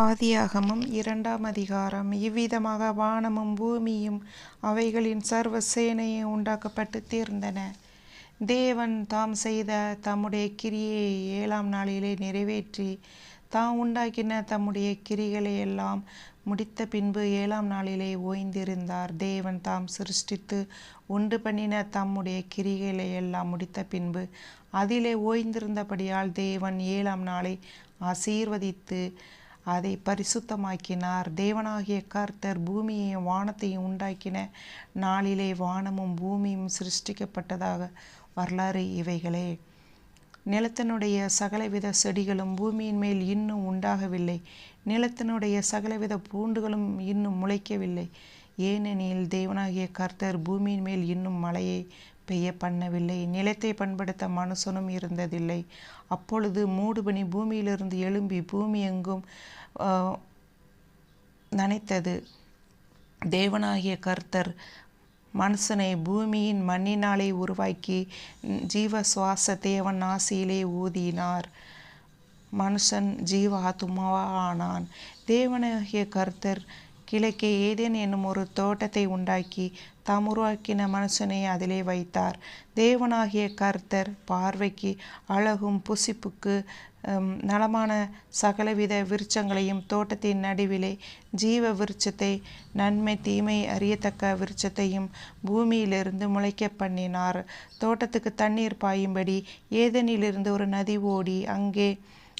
ஆதியாகமம் இரண்டாம் அதிகாரம். இவ்விதமாக வானமும் பூமியும் அவைகளின் சர்வ சேனையும் உண்டாக்கப்பட்டு தீர்ந்தன. தேவன் தாம் செய்த தம்முடைய கிரியை ஏழாம் நாளிலே நிறைவேற்றி தாம் உண்டாக்கின தம்முடைய கிரிகளை எல்லாம் முடித்த பின்பு ஏழாம் நாளிலே ஓய்ந்திருந்தார். தேவன் தாம் சிருஷ்டித்து உண்டு பண்ணின தம்முடைய கிரிகளை எல்லாம் முடித்த பின்பு அதிலே ஓய்ந்திருந்தபடியால் தேவன் ஏழாம் நாளை ஆசீர்வதித்து அதை பரிசுத்தமாக்கினார். தேவனாகிய கர்த்தர் பூமியையும் வானத்தையும் உண்டாக்கின நாளிலே வானமும் பூமியும் சிருஷ்டிக்கப்பட்டதாக வரலாறு இவைகளே. நிலத்தினுடைய சகலவித செடிகளும் பூமியின் மேல் இன்னும் உண்டாகவில்லை. நிலத்தினுடைய சகலவித பூண்டுகளும் இன்னும் முளைக்கவில்லை. ஏனெனில் தேவனாகிய கர்த்தர் பூமியின் மேல் இன்னும் மழையை பெய்ய பண்ணவில்லை. நிலத்தை பண்படுத்த மனுஷனும் இருந்ததில்லை. அப்பொழுது மூடுபனி பூமியிலிருந்து எழும்பி பூமி எங்கும் நனைத்தது. தேவனாகிய கர்த்தர் மனுஷனை பூமியின் மண்ணினாலே உருவாக்கி ஜீவ சுவாச தேவன் நாசியிலே ஊதினார். மனுஷன் ஜீவ ஆத்துமாவானான் தேவனாகிய கர்த்தர் கிழக்கே ஏதேன் என்னும் ஒரு தோட்டத்தை உண்டாக்கி தாம் உருவாக்கின மனுஷனை அதிலே வைத்தார். தேவனாகிய கர்த்தர் பார்வைக்கு அழகும் புசிப்புக்கு நலமான சகலவித விருட்சங்களையும் தோட்டத்தின் நடுவிலே ஜீவ விருட்சத்தை நன்மை தீமை அறியத்தக்க விருட்சத்தையும் பூமியிலிருந்து முளைக்க பண்ணினார். தோட்டத்துக்கு தண்ணீர் பாயும்படி ஏதனிலிருந்து ஒரு நதி ஓடி அங்கே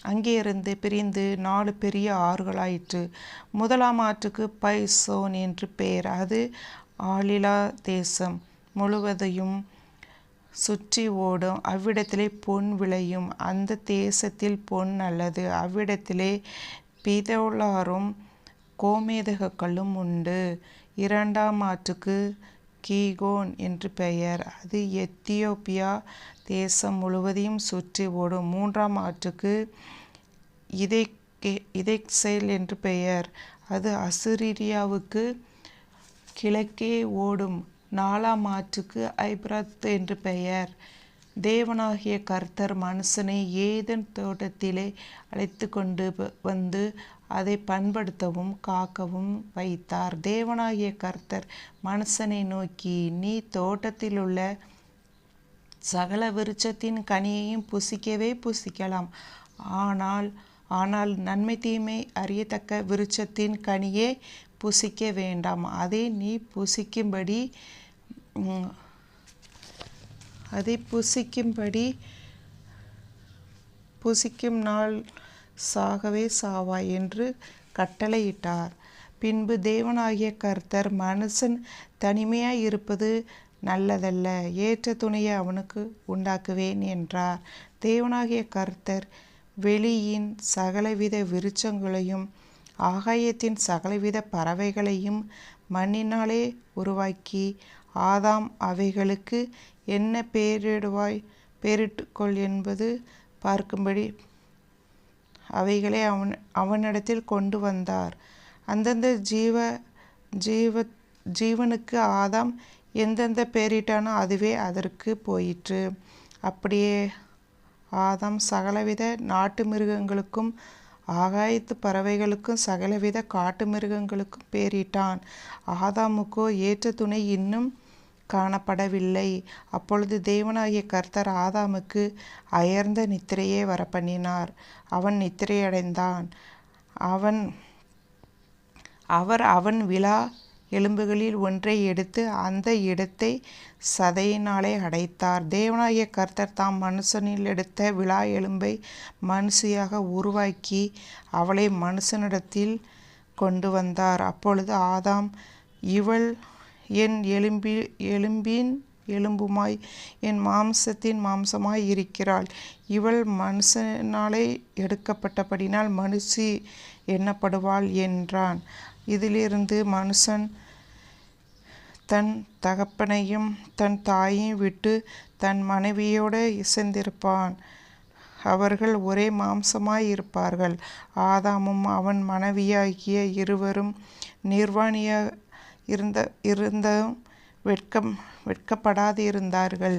அங்கேயிருந்து பிரிந்து நாலு பெரிய ஆறுகளாயிற்று. முதலாம் ஆற்றுக்கு பைசோன் என்று பெயர். அது ஆளிலா தேசம் முழுவதையும் சுற்றி ஓடும். அவ்விடத்திலே பொன் விளையும். அந்த தேசத்தில் பொன் அல்லது அவ்விடத்திலே பிதோலாரும் கோமேதகங்களும் உண்டு. இரண்டாம் ஆற்றுக்கு கீகோன் என்று பெயர். அது எத்தியோப்பியா தேசம் முழுவதையும் சுற்றி ஓடும். மூன்றாம் ஆற்றுக்கு இதை இதைக்செல் என்று பெயர். அது அசுரியாவுக்கு கிழக்கே ஓடும். நாலாம் ஆற்றுக்கு ஐப்ரத் என்று பெயர். தேவனாகிய கர்த்தர் மனுஷனை ஏதன் தோட்டத்திலே அழைத்து கொண்டு வந்து அதை பண்படுத்தவும் காக்கவும் வைத்தார். தேவனாகிய கர்த்தர் மனுஷனை நோக்கி நீ தோட்டத்தில் உள்ள சகல விருட்சத்தின் கனியையும் புசிக்கவே புசிக்கலாம். ஆனால் ஆனால் நன்மை தீமை அறியத்தக்க விருட்சத்தின் கனியே புசிக்க வேண்டாம். அதை நீ புசிக்கும்படி அதை புசிக்கும்படி புசிக்கும் நாள் சாகவே சாவாய் என்று கட்டளையிட்டார். பின்பு தேவனாகிய கர்த்தர் மனுஷன் தனிமையாய் இருப்பது நல்லதல்ல ஏற்ற துணையை அவனுக்கு உண்டாக்குவேன் என்றார். தேவனாகிய கர்த்தர் வெளியின் சகலவித விருட்சங்களையும் ஆகாயத்தின் சகலவித பறவைகளையும் மண்ணினாலே உருவாக்கி ஆதாம் அவைகளுக்கு என்ன பெயரிடுவாய் பெயரிட்டுக்கொள் என்பது பார்க்கும்படி அவைகளை அவன் அவனிடத்தில் கொண்டு வந்தார். அந்தந்த ஜீவ ஜீவ ஜீவனுக்கு ஆதாம் எந்தெந்த பேரிட்டானோ அதுவே அதற்கு போயிற்று. அப்படியே ஆதம் சகலவித நாட்டு மிருகங்களுக்கும் ஆகாயத்து பறவைகளுக்கும் சகலவித காட்டு மிருகங்களுக்கும் பேரிட்டான். ஆதாமுக்கோ ஏற்ற துணை இன்னும் காணப்படவில்லை. அப்பொழுது தேவனாகிய கர்த்தர் ஆதாமுக்கு அயர்ந்த நித்திரையே வரப்பண்ணினார். அவன் நித்திரையடைந்தான். அவன் அவர் அவன் விழா எலும்புகளில் ஒன்றை எடுத்து அந்த இடத்தை சதையினாலே அடைத்தார். தேவனாகிய கர்த்தர் தாம் மனுஷனில் எடுத்த விழா எலும்பை மனுஷியாக உருவாக்கி அவளை மனுஷனிடத்தில் கொண்டு வந்தார். அப்பொழுது ஆதாம் இவள் என் எலும்பி எலும்பின் எலும்புமாய் என் மாம்சத்தின் மாம்சமாய் இருக்கிறாள். இவள் மனுஷனாலே எடுக்கப்பட்டபடினால் மனுஷி எண்ணப்படுவாள் என்றான். இதிலிருந்து மனுஷன் தன் தகப்பனையும் தன் தாயையும் விட்டு தன் மனைவியோடு இசைந்திருப்பான். அவர்கள் ஒரே மாம்சமாய் இருப்பார்கள் ஆதாமும் அவன் மனைவியாகிய இருவரும் நிர்வாணியாக இருந்த இருந்தும் வெட்கம் வெட்கப்படாதிருந்தார்கள்.